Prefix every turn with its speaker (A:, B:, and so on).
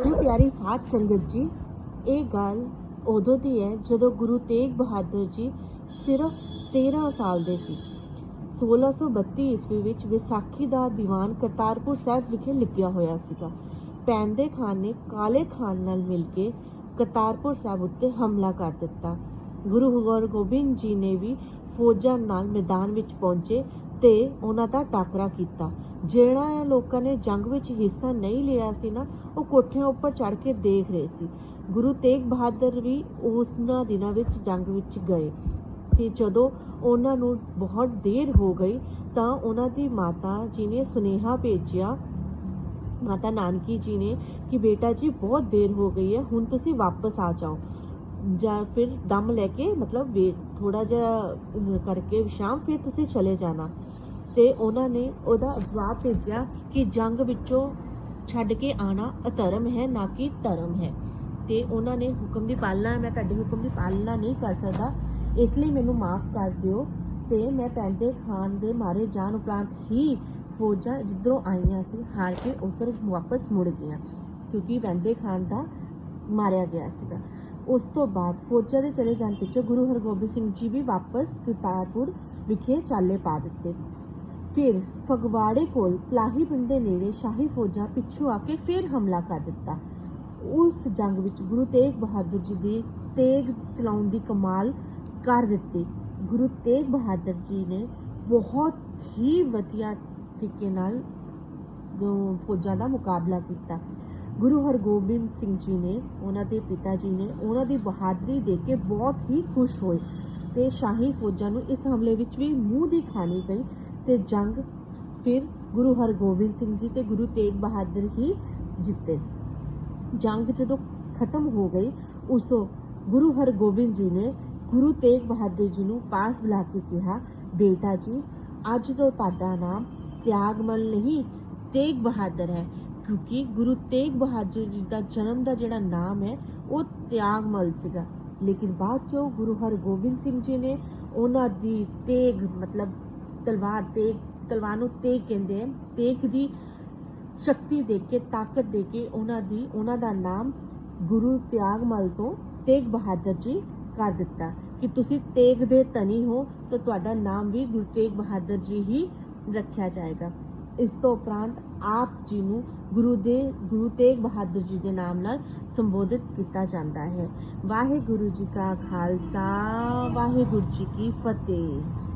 A: ਗੁਰੂ ਪਿਆਰੀ ਸਾਧ ਸੰਗਤ ਜੀ। ਇਹ ਗੱਲ ਉਦੋਂ ਦੀ ਹੈ ਜਦੋਂ ਗੁਰੂ ਤੇਗ ਬਹਾਦਰ ਜੀ ਸਿਰਫ 13 ਸਾਲ ਦੇ ਸੀ। 1632 ਈਸਵੀ ਵਿੱਚ ਵਿਸਾਖੀ ਦਾ ਦੀਵਾਨ ਕਰਤਾਰਪੁਰ ਸਾਹਿਬ ਵਿਖੇ ਲਿਖਿਆ ਹੋਇਆ ਸੀਗਾ। ਪੈਂਦੇ ਖਾਨ ਨੇ ਕਾਲੇ ਖਾਨ ਨਾਲ ਮਿਲ ਕੇ ਕਰਤਾਰਪੁਰ ਸਾਹਿਬ ਉੱਤੇ ਹਮਲਾ ਕਰ ਦਿੱਤਾ। ਗੁਰੂ ਹਰਗੋਬਿੰਦ ਜੀ ਨੇ ਵੀ ਫੌਜਾਂ ਨਾਲ ਮੈਦਾਨ ਵਿੱਚ ਪਹੁੰਚੇ ਤੇ ਉਹਨਾਂ ਦਾ ਟਾਕਰਾ ਕੀਤਾ। ਜਿਹੜਾ ਲੋਕਾਂ ਨੇ ਜੰਗ ਵਿੱਚ ਹਿੱਸਾ ਨਹੀਂ ਲਿਆ ਸੀ ਨਾ, ਉਹ ਕੋਠਿਆਂ ਉੱਪਰ ਚੜ੍ਹ ਕੇ ਦੇਖ ਰਹੇ ਸੀ। ਗੁਰੂ ਤੇਗ ਬਹਾਦਰ ਵੀ ਉਹਨਾਂ ਦਿਨਾਂ ਵਿੱਚ ਜੰਗ ਵਿੱਚ ਗਏ ਤੇ ਜਦੋਂ ਉਹਨਾਂ ਨੂੰ ਬਹੁਤ ਦੇਰ ਹੋ ਗਈ ਤਾਂ ਉਹਨਾਂ ਦੀ ਮਾਤਾ ਜੀ ਨੇ ਸੁਨੇਹਾ ਭੇਜਿਆ, ਮਾਤਾ ਨਾਨਕੀ ਜੀ ਨੇ ਕਿ ਬੇਟਾ ਜੀ, ਬਹੁਤ ਦੇਰ ਹੋ ਗਈ ਹੈ, ਹੁਣ ਤੁਸੀਂ ਵਾਪਸ ਆ ਜਾਓ। ਜਾਂ ਫਿਰ ਦਮ ਲੈ ਕੇ ਮਤਲਬ ਵੇ ਥੋੜਾ ਜਿਹਾ ਕਰਕੇ ਸ਼ਾਮ ਫਿਰ ਤੁਸੀਂ ਚਲੇ ਜਾਣਾ। ਤੇ ਉਹਨਾਂ ਨੇ ਉਹਦਾ ਜਵਾਬ ਭੇਜਿਆ ਕਿ ਜੰਗ ਵਿੱਚੋਂ ਛੱਡ ਕੇ ਆਣਾ ਅਧਰਮ ਹੈ, ਨਾ ਕਿ ਧਰਮ ਹੈ। ਤੇ ਉਹਨਾਂ ਨੇ ਹੁਕਮ ਦੀ ਪਾਲਣਾ, ਮੈਂ ਤੁਹਾਡੇ ਹੁਕਮ ਦੀ ਪਾਲਣਾ ਨਹੀਂ ਕਰ ਸਕਦਾ, ਇਸ ਲਈ ਮੈਨੂੰ ਮਾਫ ਕਰ ਦਿਓ। ਤੇ ਮੈਂ ਪੈਂਦੇ ਖਾਨ ਦੇ ਮਾਰੇ ਜਾਣ ਉਪਰੰਤ ਹੀ ਫੌਜਾਂ ਜਿੱਧਰੋਂ ਆਈਆਂ ਸੀ, ਹਾਰ ਕੇ ਉੱਧਰ ਵਾਪਸ ਮੁੜ ਗਈਆਂ, ਕਿਉਂਕਿ ਪੈਂਦੇ ਖਾਨ ਦਾ ਮਾਰਿਆ ਗਿਆ ਸੀਗਾ। ਉਸ ਤੋਂ ਬਾਅਦ ਫੌਜਾਂ ਦੇ ਚਲੇ ਜਾਣ ਪਿੱਛੋਂ ਗੁਰੂ ਹਰਗੋਬਿੰਦ ਸਿੰਘ ਜੀ ਵੀ ਵਾਪਸ ਕਰਤਾਰਪੁਰ ਵਿਖੇ ਚਾਲੇ ਪਾ ਦਿੱਤੇ। ਫਿਰ ਫਗਵਾੜੇ ਕੋਲ ਪਲਾਹੀ ਪਿੰਡ ਦੇ ਨੇੜੇ ਸ਼ਾਹੀ ਫੌਜਾਂ ਪਿੱਛੋਂ ਆ ਕੇ ਫਿਰ ਹਮਲਾ ਕਰ ਦਿੱਤਾ। ਉਸ ਜੰਗ ਵਿੱਚ ਗੁਰੂ ਤੇਗ ਬਹਾਦਰ ਜੀ ਦੀ ਤੇਗ ਚਲਾਉਣ ਦੀ ਕਮਾਲ ਕਰ ਦਿੱਤੀ। ਗੁਰੂ ਤੇਗ ਬਹਾਦਰ ਜੀ ਨੇ ਬਹੁਤ ਹੀ ਵਧੀਆ ਤਰੀਕੇ ਨਾਲ ਫੌਜਾਂ ਦਾ ਮੁਕਾਬਲਾ ਕੀਤਾ। ਗੁਰੂ ਹਰਗੋਬਿੰਦ ਸਿੰਘ ਜੀ ਨੇ, ਉਹਨਾਂ ਦੇ ਪਿਤਾ ਜੀ ਨੇ, ਉਹਨਾਂ ਦੀ ਬਹਾਦਰੀ ਦੇਖ ਕੇ ਬਹੁਤ ਹੀ ਖੁਸ਼ ਹੋਏ ਤੇ ਸ਼ਾਹੀ ਫੌਜਾਂ ਨੂੰ ਇਸ ਹਮਲੇ ਵਿੱਚ ਵੀ ਮੂੰਹ ਦੀ ਖਾਣੀ ਪਈ ਤੇ ਜੰਗ ਫਿਰ ਗੁਰੂ ਹਰਗੋਬਿੰਦ ਸਿੰਘ ਜੀ ਤੇ ਗੁਰੂ ਤੇਗ ਬਹਾਦਰ ਹੀ ਜਿੱਤੇ। ਜੰਗ ਜਦੋਂ ਖਤਮ ਹੋ ਗਈ, ਉਸ ਤੋਂ ਗੁਰੂ ਹਰਗੋਬਿੰਦ ਜੀ ਨੇ ਗੁਰੂ ਤੇਗ ਬਹਾਦਰ ਜੀ ਨੂੰ ਪਾਸ ਬੁਲਾ ਕੇ ਕਿਹਾ, ਬੇਟਾ ਜੀ, ਅੱਜ ਤੋਂ ਤੁਹਾਡਾ ਨਾਮ ਤਿਆਗਮਲ ਨਹੀਂ, ਤੇਗ ਬਹਾਦਰ ਹੈ। ਕਿਉਂਕਿ ਗੁਰੂ ਤੇਗ ਬਹਾਦਰ ਜੀ ਦਾ ਜਨਮ ਦਾ ਜਿਹੜਾ ਨਾਮ ਹੈ, ਉਹ ਤਿਆਗਮਲ ਸੀਗਾ। ਲੇਕਿਨ ਬਾਅਦ ਚੋਂ ਗੁਰੂ ਹਰਗੋਬਿੰਦ ਸਿੰਘ ਜੀ ਨੇ ਉਹਨਾਂ ਦੀ ਤੇਗ ਮਤਲਬ ਤਲਵਾਰ ਤੇਗ ਤਲਵਾਰ ਨੂੰ ਤੇਗ ਕਹਿੰਦੇ ਆ, ਤੇਗ ਦੀ ਸ਼ਕਤੀ ਦੇ ਕੇ, ਤਾਕਤ ਦੇ ਕੇ ਉਹਨਾਂ ਦੀ, ਉਹਨਾਂ ਦਾ ਨਾਮ ਗੁਰੂ ਤਿਆਗਮਲ ਤੋਂ ਤੇਗ ਬਹਾਦਰ ਜੀ ਕਰ ਦਿੱਤਾ। ਕਿ ਤੁਸੀਂ ਤੇਗ ਦੇ ਧਨੀ ਹੋ, ਤਾਂ ਤੁਹਾਡਾ ਨਾਮ ਵੀ ਗੁਰੂ ਤੇਗ ਬਹਾਦਰ ਜੀ ਹੀ ਰੱਖਿਆ ਜਾਏਗਾ। ਇਸ ਤੋਂ ਉਪਰੰਤ ਆਪ ਜੀ ਨੂੰ ਗੁਰੂ ਦੇ, ਗੁਰੂ ਤੇਗ ਬਹਾਦਰ ਜੀ ਦੇ ਨਾਮ ਨਾਲ ਸੰਬੋਧਿਤ ਕੀਤਾ ਜਾਂਦਾ ਹੈ। ਵਾਹਿਗੁਰੂ ਜੀ ਕਾ ਖਾਲਸਾ, ਵਾਹਿਗੁਰੂ ਜੀ ਕੀ ਫਤਿਹ।